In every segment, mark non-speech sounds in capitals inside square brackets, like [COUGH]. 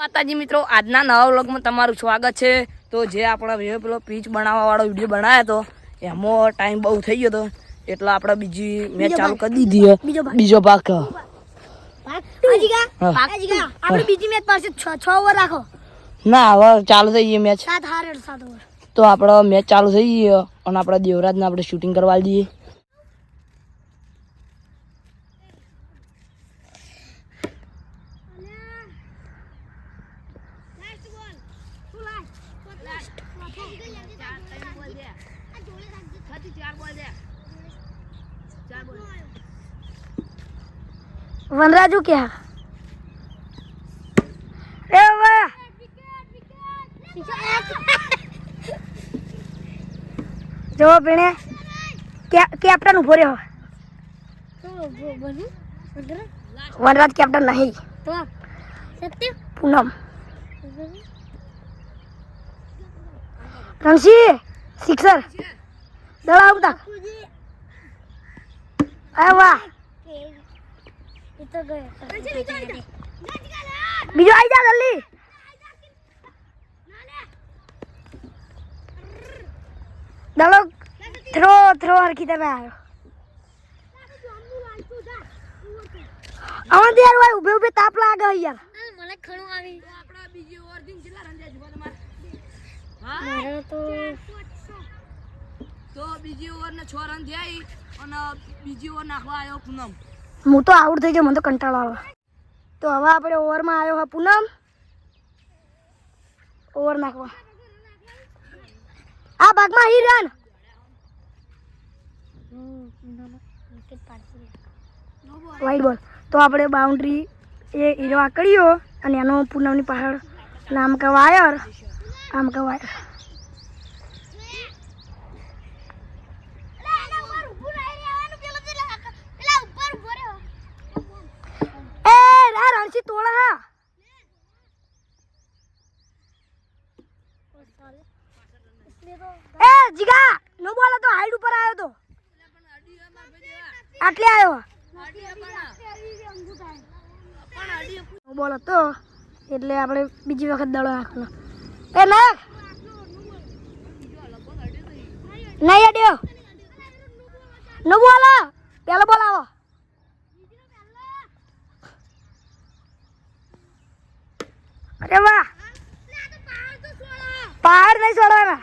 માતાજી મિત્રો આજના નવા વ્લોગમાં તમારું સ્વાગત છે. તો જે આપણા વીડિયો પેલો પીચ બનાવવા વાળો વીડિયો બનાવ્યો હતો એમાં ટાઈમ બહુ થઈ ગયો હતો એટલે આપણે બીજી મેચ ચાલુ કરી દીધી બીજો ભાગ. બીજો મેચ પાસે છ ઓવર રાખો. ના હવે ચાલુ થઈ ગઈ મેચ. તો આપણો મેચ ચાલુ થઈ ગયો અને આપણે દેવરાજને આપણે શૂટિંગ કરવા દઈએ. વનરાજુ ક્યાં એ વાહ જો ભેણે કેપ્ટન ઊભો રહ્યો. વનરાજ કેપ્ટન નહીં. પૂનમ. રણસી સિક્સર દળ આવતા અરે વાહ! બીજો આવી જા જલ્દી. દલો થ્રો થ્રો હરખી તમે આવ્યો આમાં યાર ભાઈ ઉભે ઉભે તાપ લાગે યાર. મને ખણું આવી. મારે. તો તો બીજી ઓર ને છ રન અને બીજી ઓવર નાખવા આવ્યો પૂનમ. હું તો આઉટ થઈ ગયો મને તો કંટાળો આવે. તો હવે આપણે ઓવરમાં આવ્યો હા પૂનમ. ઓવર નાખવા. આ ભાગમાં હી રન. વાઈટ બોલ તો આપણે બાઉન્ડ્રી એ હીરો આકડ્યો અને એનો પૂનમની પાછળ નામ કે વાયર આમ કે વાયર રણસી તોડા હા. એ, જીગા, નો બોલે તો હાઈડ ઉપર આવ્યો તો. આટલે આવ્યો. નો બોલ તો. એટલે આપણે બીજી વખત દડો નાખવાનો. એ, નાખ. નહીં અડ્યો નો બોલ. પેલો બોલ આવો અરે વાહ. પહાડ નહીં ચડવાના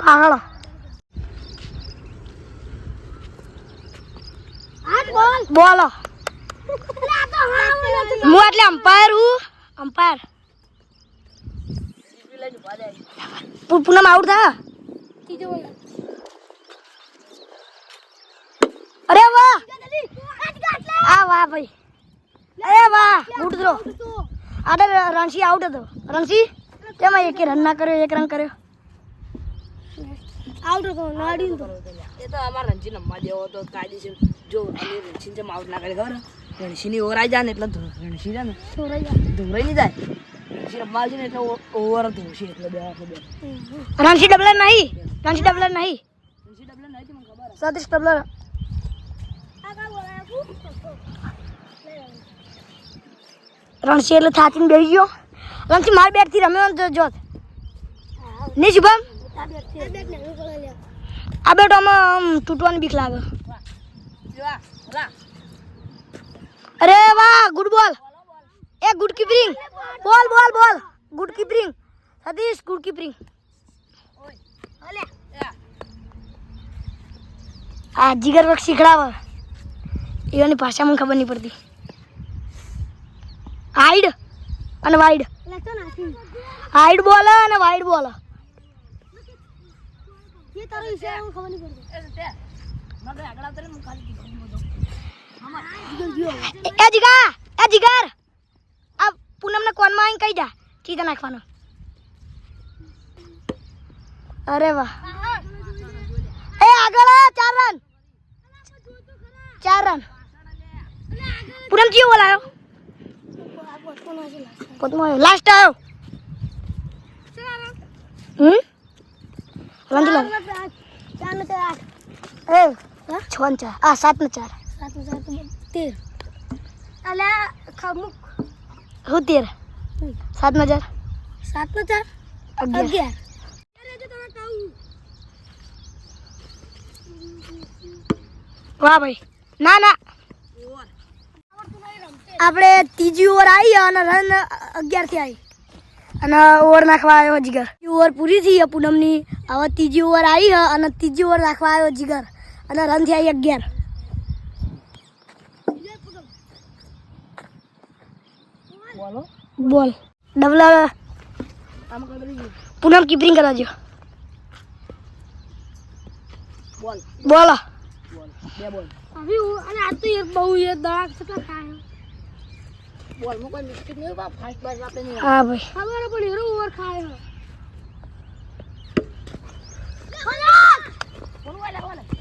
પાગળ. બોલો. [LAUGHS] હું એટલે અમ્પાયર હું? અમ્પાયર પૂનમ આઉટ થા. અરે વાહ. આ વાહ ભાઈ. અરે વાહ. ગુડ થ્રો આડે રણસી આઉટ હતો. રણસી તેમાં એક રન ના કર્યો એક રન કર્યો. આઉટ હતો નાડી એ તો અમાર રણજી નમવા દેવો તો કાયદેસર. જો અમે છે જેમ આઉટ ના કરે ખબર રણસીની ઓવર આવી જાય ને એટલે ધો- રણસી છે ને ધોરાઈ નહીં જાય? રણસી રમવા આવશે ને એટલે ઓવર ધોશે એટલે બે એટલે બે. રણસી ડબલર નહીં. રણસી ડબલર નહીં. રણસી ડબલર નહીં મને ખબર સતીશ ડબલર રણસી એટલે થાચીને બેસી ગયો. રણસી માર બેટથી રમ્યો જો નહીં શુભમ? આ બેટો આમાં આમ તૂટવાની બીક લાગે. અરે વાહ ગુડ બોલ. એ good keeping. Ball ball ball. Good keeping. Satish good keeping. આ જીગર વખત શીખડાવે. એની ભાષા મને ખબર નહીં પડતી. હાઈડ અને વાઈડ. હાઈડ બોલ અને વાઈડ બોલ. એ તે મને આગળ એ જીગા એ જીગર. આ પૂનમને કોનમાં આવીને કહી જા. ચીતા નાખવાનો. અરે વાહ. એ આગળ ચાર રન ચાર રન પૂનમ ચિયો બોલાયો. પોતમાં લાસ્ટ આવ્યો હમ? રંજલા ચાર ને એ. છ ને ચાર આ સાત ને ચાર સાત ને ચાર તેર અલ્યા ખમુક હું તેર સાત ને ચાર સાત ને ચાર અગિયાર વાહ ભાઈ ના ના આપણે ત્રીજી ઓવર આવી અને રન અગિયારથી આવી અને ઓવર નાખવા આવ્યો જીગર ઓવર પૂરી થઈ પૂનમની હવે ત્રીજી ઓવર આવી અને ત્રીજી ઓવર નાખવા આવ્યો જીગર અને આવી અગિયાર બોલો. બોલ. ડબલ પૂનમ કીપરિંગ કરવા જો બોલ. બોલો. બોલ. બે બોલ. અને આ તો એક બહુ એ દવા કેટલા ખાય બોલમાં કોઈ મિસ્ટેક નહીં બાપ ફાસ્ટ બાર આપણે નહીં હા ભાઈ. ખબર પણ હીરો ઓવર ખાય બોલ. બોલ વાલા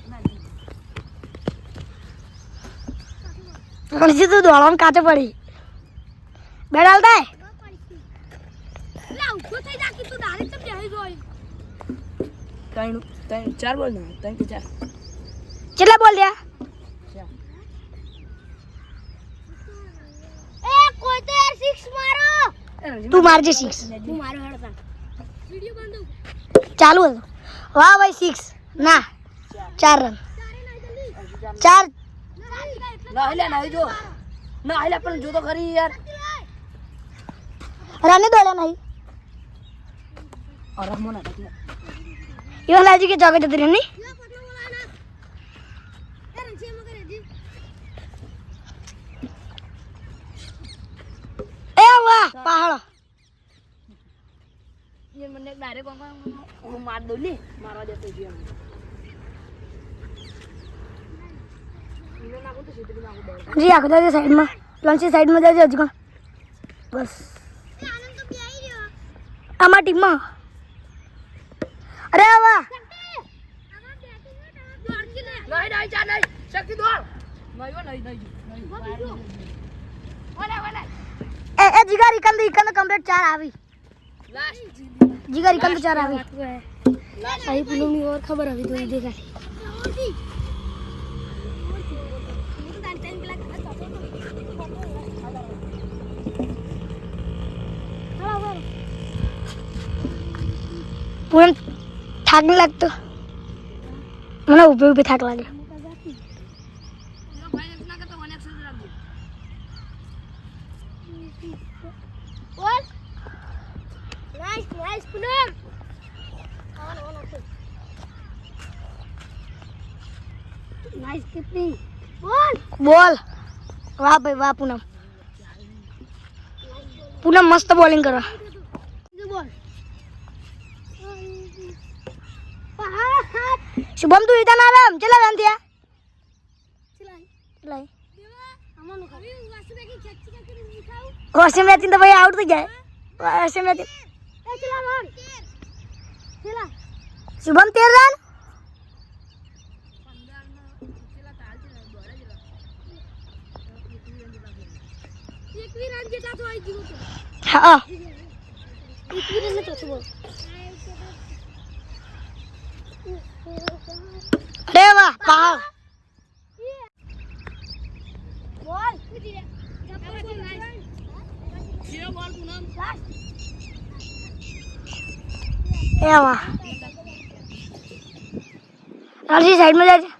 રણજી તું દોડવામાં કાચો પડી. બેડાલ થાય? ચાર બોલ ને ત્રણ કે ચાર. કેટલા બોલ રહ્યા? તું મારજે સિક્સ ચાલુ હતું વાહ ભાઈ સિક્સ ના ચાર. રન. ચાર ના હેલા ના જો ના હેલા પણ જો તો ખરી યાર. રને દોડ્યા નહીં. અરે મોના ટાકી એવા લાગી કે ચોકે જતી રહી નહીં? એ વાહ પહાડો. એ મને ડાયરેક્ટ હું માર દઉં લે મારવા દેતો છે એમ ઈને નાખું તો સીધું નાખું દે જી આખો જાય સાઈડમાં. લંચી સાઈડમાં જાય હજી કોણ બસ. આમાં ટીમમાં. અરે વાહ નહીં નહીં ચાલ નહીં શક્તિ દોડ નહીં હો, નહીં નહીં નહીં ઓલા ઓલા એ એ જીગર ઇકન તો ઇકન તો કમ્પ્લીટ ચાર આવી લાસ્ટ જીગર ઇકન તો ચાર આવી અહીં પૂનમની ઓર ખબર આવી તો દેખાય પૂનમ થાક લાગતો મને ઊભે ઊભે થાક લાગે એક્સેસ રાખજો ball nice nice Poonam nice keeping ball ball વાહ ભાઈ વાહ પૂનમ પૂનમ મસ્ત બોલિંગ કરો બોલ શુભમ તું રીતા ના રામ ચલા રામ થયા ચલાય. વોશિંગ મશીન તો ભાઈ આઉટ થઈ જાય. વોશિંગ શુભમ તેર રન? હા. બોલ પૂનમ એ વાહ રણજી સાઈડમાં છે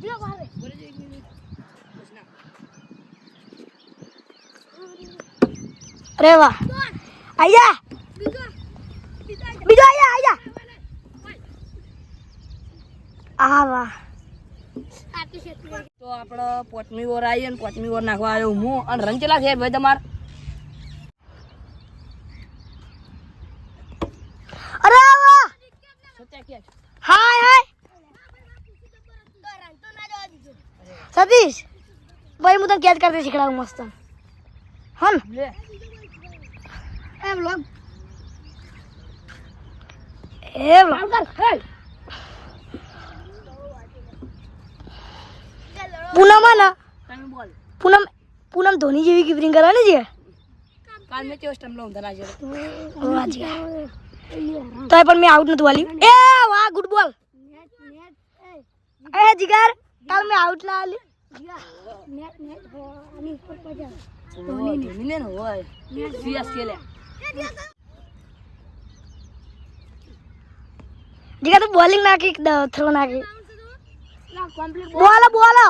પૂનમ ભરે છે એક મિનિટ બસ ના અરે વાહ. આયા. બીજો આયા આયા. આ વાહ. તો આપણે પોચમી ઓર આવીએ ને પોચમી ઓર નાખવા આવ્યો હું. અને રન ચેલા છે ભાઈ તમાર? અરે વાહ. હાય હાય. સતીશ ભાઈ હું તને કેદ કરતી શીખડાવું મસ્ત. હન. એ વ્લોગ એ લો. પૂનમ હે ને તમે બોલ પૂનમ પૂનમ ધોની જેવી કીપરિંગ કરવાની છે કાલ મેં કેવો સ્ટમ્પ લાવું ધના છે વાજી તો પણ મેં આઉટ નતું વાલ્યું એ વાહ ગુડ બોલ એ જીગર કાલ મેં આઉટ ના આલી ધોની ને ને હોય સીએસ કે લે જીગર તું બોલિંગ નાખી થ્રો નાખી? બોલો. બોલો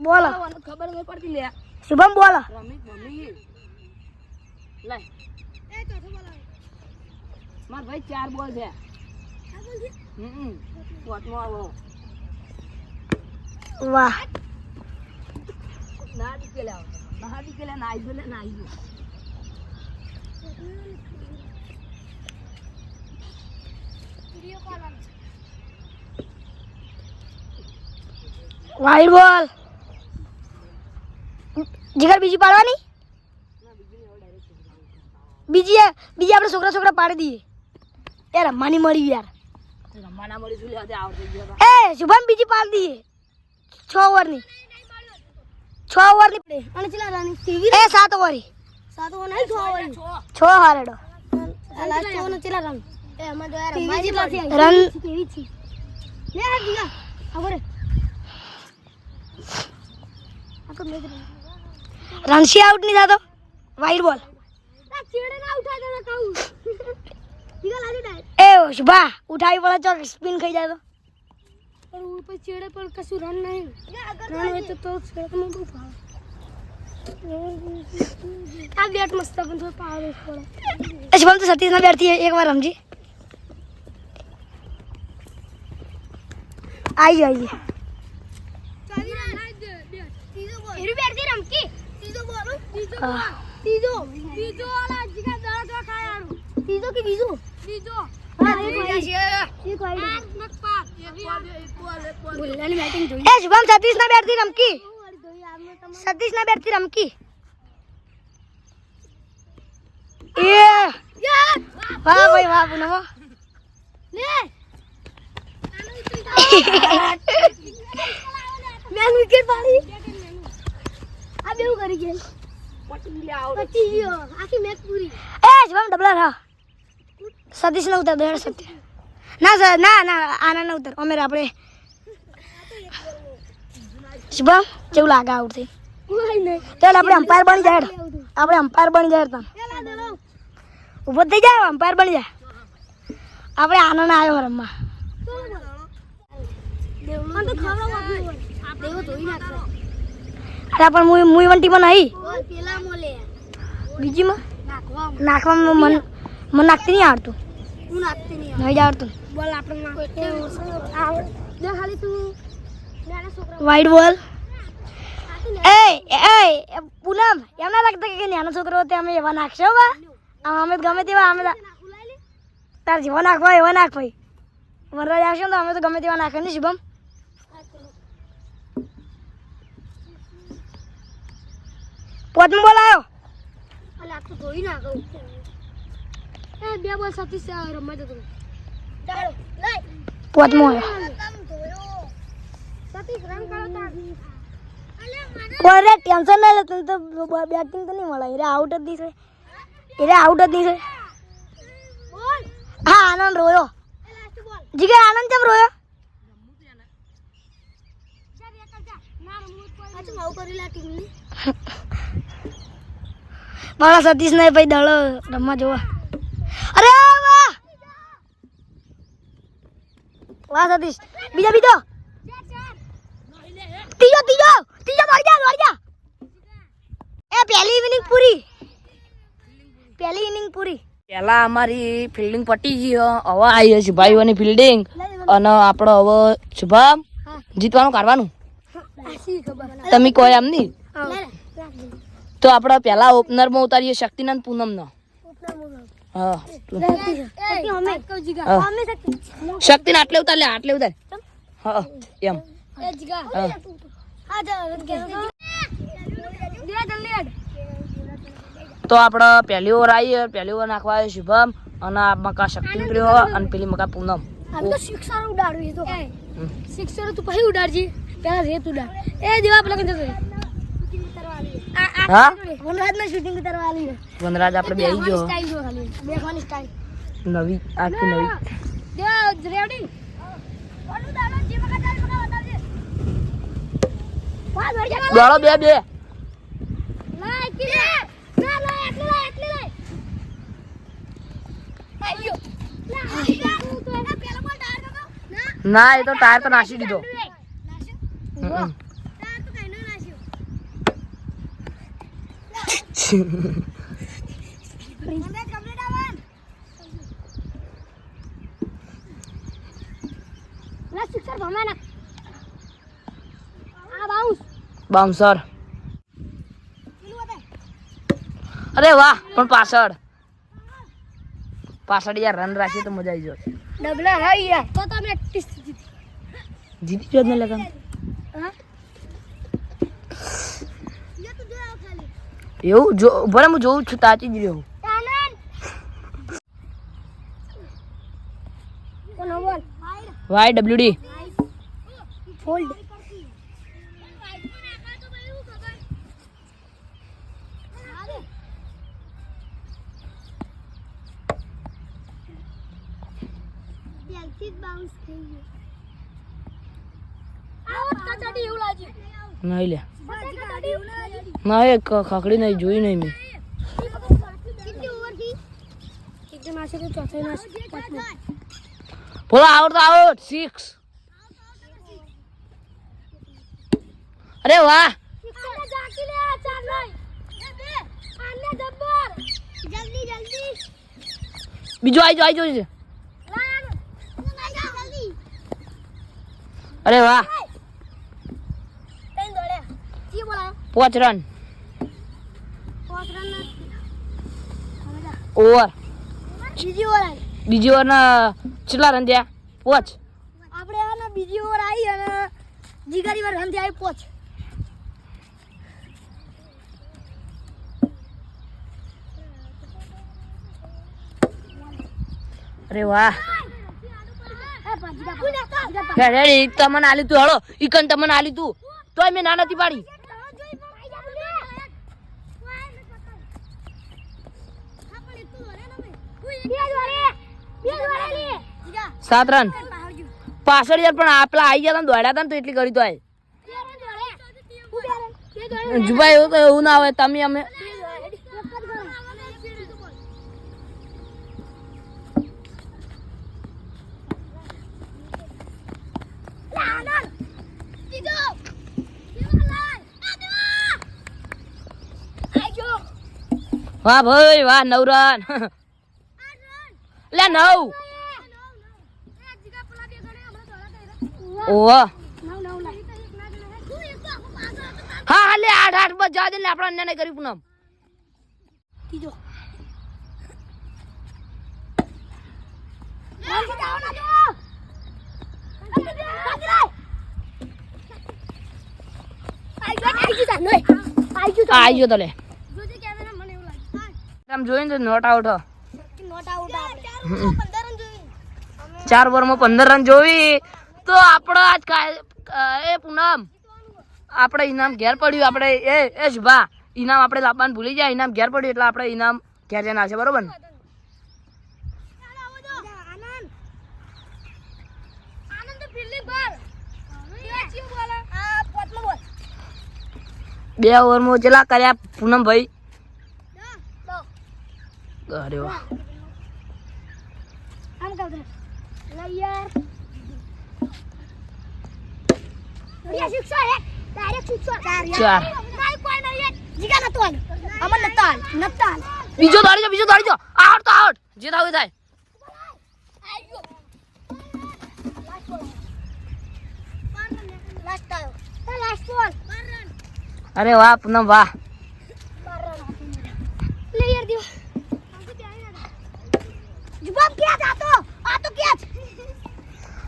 બોલો. ખબર નહીં પડતી લે. શુભમ બોલો. માર ભાઈ ચાર બોલ છે. હમ આવો. વાહ. ના દીકેલા ના દીકેલા ના આઈ લે ના આઈ વાઈડ બોલ. જીગર બીજી પાડવાની? બીજી બીજી આપણે છોકરા છોકરા પાડી દઈએ. યાર રમવાની મળી યાર. રમવાના મળી શું લે આવડે એ શુભમ બીજી પાડી દઈએ. છ ઓવરની. છ ઓવરની. અને ચલા રાની એ સાત ઓવરી સાત નહીં છ ઓવર છ હારેડો. લાસ્ટ ઓવર ચલા રન એ અમાર જો રન. લે આ જીગા ખબર રણસી આઉટ નહીં થતો વાઈડ બોલ. એ શુભા ઉઠાવી પડે ચોક સ્પિન ખાઈ જાય તો. ચેડે પણ કશું રન નહીં. રન હોય તો તો છેડમાં બહુ ભાવ આ બેટ મસ્ત પણ થોડો પાવર પડે. શુભમ તો સતીશ ના બેટથી એક વાર રમજી આવી આવી આઈ જાય ત્રીજો ત્રીજો વાળા જીગા દસ દસ ખાયાનું. ત્રીજો કે બીજો? ત્રીજો એ શુભમ સતીશ ના બેટથી રમકી સતીશ ના બેટથી રમકી. એ! વાહ ભાઈ વાહ પૂનમ મેન વિકેટ પાડી. આ બેવું કરી ગયા પટી ગયો આખી મેચ પૂરી. એ જવામ ડબલા રહા. સતીશ ને ઉતર બેડ સત્ય. ના સર ના ના આના ન ઉતર. અમે આપણે શુભમ કેવું લાગે આવડતી? ચાલ આપણે અમ્પાયર બની જાય. આપણે અમ્પાયર બની જાય તમે ઊભો થઈ જાય અમ્પાયર બની જાય આપણે આનંદ આવ્યો રમવા. અરે પણ મુઈ મુઈ વંટીમાં નહીં. બીજીમાં? નાખવામાં. મન મને નાખતી નહીં આવડતું. નહીં આવડતું. વાઈડ બોલ એ એ એ, પૂનમ એમ ના લાગતા કે નાનો છોકરો તે અમે એવા નાખશો બા અમે તો ગમે તેવા અમે તો- તાર જેવા નાખવા એવા નાખ ભાઈ વરરાજ આવશે તો અમે તો ગમે તેવા નાખે ને શુભમ પોતમ બોલાયો બે બોલ સતીશ રમવા જતો પોતમો આવ્યો કોરે ટેન્શન ના લે તને તો બેટિંગ તો નહીં મળે. એટલે આઉટ જ નહીં થાય એટલે આઉટ જ નહીં હા આનંદ રોયો. જીગર આનંદ કેમ રોયો? મારા સતીશ ને ભાઈ દળો રમવા જોવા. અરે વાહ સતીશ. બીજા બીજો. ત્રીજો ત્રીજો ત્રીજો દોડી જા દોડી જા. એ પહેલી ઇનિંગ પૂરી. પહેલી ઇનિંગ પૂરી. પેલા અમારી ફિલ્ડિંગ પટી ગઈ. હવે આવી છે ભાઈઓની ફિલ્ડિંગ અને આપણો હવે શુભમ જીતવાનું કાઢવાનું. તમે કોઈ એમ નહીં. તો આપણે પેલા ઓપનરમાં ઉતારીએ શક્તિનંદ પૂનમનો. શક્તિને આટલે ઉતાર લે આટલે ઉતાર. હા એમ. તો આપણે પહેલી ઓવર આવી પહેલી ઓવર નાખવા આવ્યો શુભમ અને આ મકા શક્તિપ્રિય અને પેલી મકા પૂનમ તો શિક્ષણ ઉડાડવું તો. શિક્ષણ તું પછી ઉડાડજી પેલા રેત ઉડાડ એ જેવા પેલા કંઈ જતો રહે. આ- આ હા? વનરાજ આપણે ગયો જો ખાલી. નવી આખી નવી. ઓલું દાડો ટાયર નતો? ના. ના એ તો ટાયર તો નાસી દીધો. ના હમ. ટાયર તો કાંઈ ન નાસ્યો. Complete, બાઉન્સર અરે વાહ પણ પાછળ. પાછળ યાર રન રાખીએ તો મજા આવી જાય ડબલા હા યાર. તો તમે જીતી જો ને લગન? એવું જો ભલે હું જોઉં છું તાચી જ રહ્યો વાય કોનો બોલ બાઉન્સ થઈ ગયો. લાગ્યું નહીં લે. ના એ ખાખડી નહીં જોઈ નહીં મેં. કેટલી ઓવરથી એકદમ આશે તો બોલો આઉટ આઉટ સિક્સ અરે વાહ. આને જાકી લે ચાર નહીં એ બે. આને જબ્બર. જલ્દી જલ્દી. બીજો આઈ જો આઈ છે. લાય જલ્દી અરે વાહ. પાંચ રન. ઓવર. બીજી ઓવર બીજી ઓવર ના કેટલા રન થયા. પાંચ. આપણે આને બીજી ઓવર આવી અને જીગારી વાર રન આવી પોચ. અરે વાહ. તમને આલી તું હળો ઈકન તમને આલી તું. તોય મેં ના નથી પાડી. સાત રન. પાછળ યાર પણ આપલા આવી ગયા દોડ્યા હતા ને તો એટલી કરી તો આય. જુભાઈ એવું તો એવું ના હોય તમે અમે વાહ ભાઈ, વાહ નવ રન લે, નવ. ઓહ. હા હા, લે, આઠ આઠ, બસ જવા દે ને આપણે અન્ય નહીં કરી પૂનમ આ આવી ગયો તો લે. ચાર ઓવરમાં પંદર રન જોવી. તો આપણે આજ એ પૂનમ. આપણે ઇનામ ઘેર પડ્યું. આપણે એ એ શુભા ઇનામ આપણે લાવવાનું ભૂલી જાય. ઇનામ ઘેર પડ્યું એટલે આપણે ઇનામ ઘેર જઈને આવશે બરોબર ને બે ઓવરમાં કેટલા કર્યા પૂનમ ભાઈ અરે વાહ આમ કહું છું. લે યાર. યા શિક્ષો હે. Direct શિક્ષો. ચાર. કાંઈ કોઈ નહીં હે. જીગા નતો હાલ. અમર કર્યા. બીજો દોડી બીજો દોડી આઉટ તો આઉટ જે થાય. આવ્યો. અરે વાહ પૂનમ વાહ?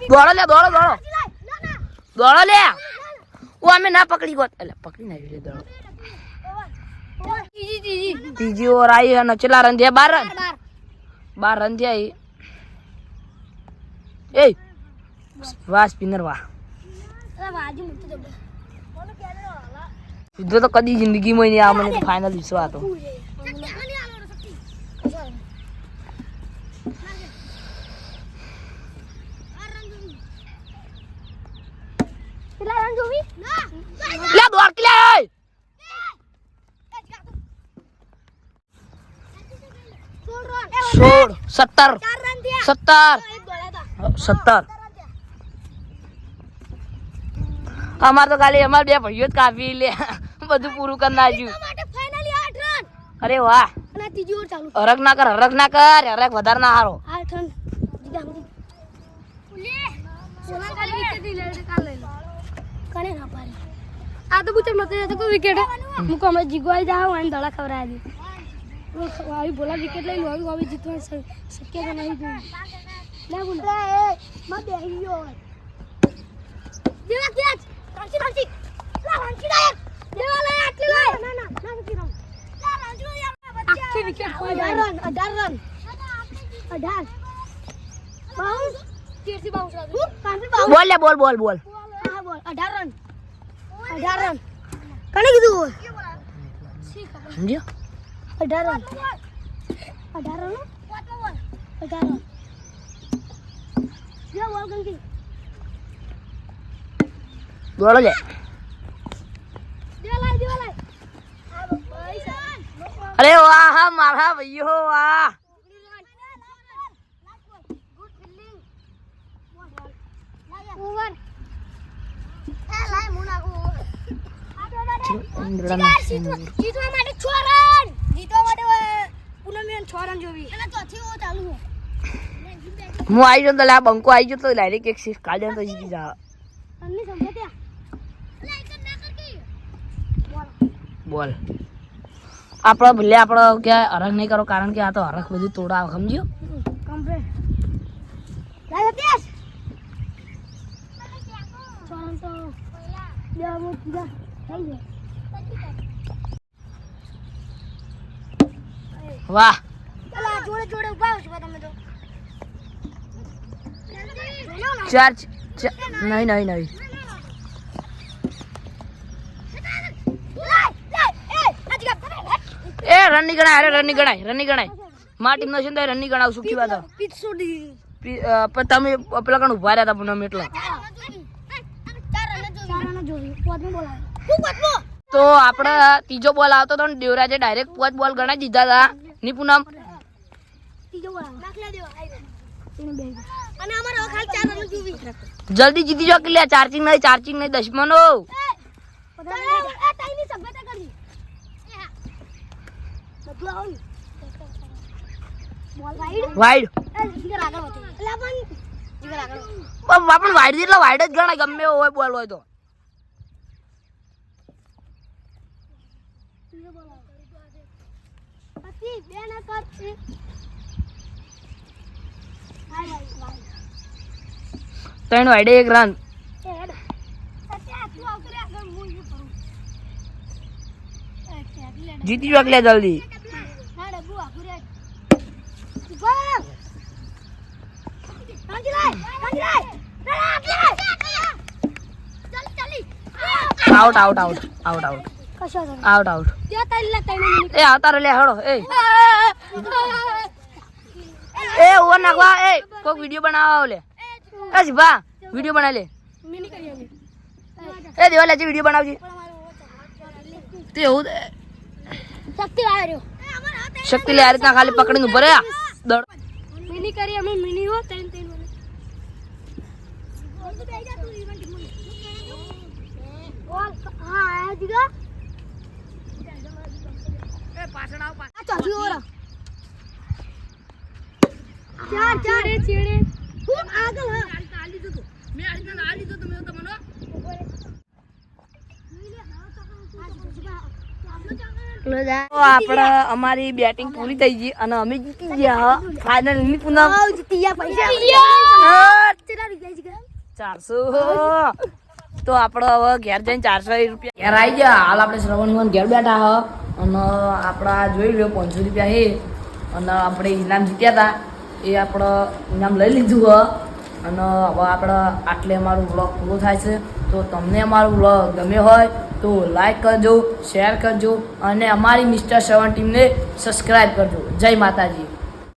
દોડો લે દોડો દોડો. દોડો લે. ઓ અમે ના પકડી ગયો એટલે પકડી ના લે દોડો. ત્રીજી ત્રીજી આવી અને કેટલા રન થયા બાર રન. બાર બાર. રન થયા એ. એ વાહ સ્પિનર વાહ. સીધો તો કદી જિંદગીમાં નહીં આ મને ફાઇનલ વિશ્વાસ હતો. લે દોડ કે લે સોળ સત્તર સત્તર સત્તર. અમાર તો ખાલી અમાર બે ભાઈઓ જ કાપી લે. બધું પૂરું કરી નાખ્યું. અરે વાહ. ત્રીજી ઓર ચાલુ. હરક ના કર હરક ના કર હરક વધારે ના હારો. ના આ તો પૂછે મતે તો વિકેટ મુકો અમે જીગવાઈ જાવ અને દડા ખવરાય દી. આવી બોલા વિકેટ લઈ લો આવી આવી શક્ય નહીં તું બોલ. દેવા કેચ રાંચી રાંચી લા રાંચી ડાયર દેવા લે આટલી લે ના ના ના નથી રમ લા રાંચી યાર આખી વિકેટ કોઈ 18 રન 18 રન. 18 બાઉન્સ. તીરથી બાઉન્સ લાગ્યું પાંચથી બાઉન્સ? બોલ લે બોલ બોલ બોલ. હા બોલ. 18 રન. 18 રન. કને કીધું સમજ્યો? 18 રન. 18 રન? 18 રન. જો બોલ કંકી દોડો લે. અરે વાહ હા મારા ભાઈઓ વાહ. જીતવા માટે છ રન જીતવા માટે પૂનમ છ રન જોવી. અને ચોથી ઓવર ચાલુ હું આવી જાઉં તો લે બંકો આવી ગયો તો ડાયરેક્ટ એક સિક્સ કાઢ્યો તો જીતી જા અમને સમજે ત્યાં લાઈક ના કર કે બોલ. આપણે ભલે આપણે કે હરખ નહીં કરો, કારણ કે આ તો હરખ બધું તોડાવ, સમજ્યો? વાહ. જોડે જોડે ઊભા છો તમે તો ચાર ચાર, નહીં નહીં નહીં. એ રનની ગણાય, અરે રનની ગણાય રનની ગણાય. માટી નો છે ને તો રનની ગણાવ સુખી વાત પણ તમે પેલા કણ ઊભા રહ્યા હતા અમે એટલા. તો આપણે ત્રીજો બોલ આવતો હતો ને દેવરાજે ડાયરેક્ટ પાંચ બોલ ગણાઈ દીધા હતા. ની પૂનમ? જલ્દી જીતી જાઓ કે ચાર્જિંગ નહીં ચાર્જિંગ નહીં દશમનો વાઈડ? આપણે વાઈડ એટલે વાઈડ જ ગણાય ગમે એવો હોય બોલ હોય તો. ત્રણ વાઈડે એક રન જીતી જો કે જલ્દી. Out out out out out out out એ આવતા લે હળો એ. એ ઓવર નાખવા એ. કોક વિડિયો બનાવવા લે. એ જીભા વિડિયો બનાવી લે. એ દેવા લેજે વિડિયો બનાવજી. તે એવું શક્તિ આવ્યો શક્તિ લે આ રીતના ખાલી પકડીને ઊભો રહ્યા. દડ. મિની કરી અમે મિની હો તેન ત્રણ બોલ હા આયા જીગા આ ચોથી ઓવર ચાર ચાર એ છેડે હું આગળ હા તો આપણે અમારી બેટિંગ પૂરી થઈ ગઈ અને અમે જીતી ગયા ફાઇનલની પૂનમ. ચારસો. તો આપણે હવે ઘેર જઈને ચારસો રૂપિયા. ઘેર આવી ગયા. હાલ આપણે શ્રવણ ઘેર બેઠા હ. અને આપણા જોઈ લો પાંચસો રૂપિયા હે અને આપણે ઇનામ જીત્યા હતા. એ આપણે ઇનામ લઈ લીધું હ. અને હવે આપણે આટલે અમારું વ્લોગ પૂરું થાય છે. તો તમને અમારું વ્લોગ ગમ્યો હોય તો લાઈક કરજો શેર કરજો અને અમારી મિસ્ટર સેવન ટીમને સબસ્ક્રાઈબ કરજો. જય માતાજી.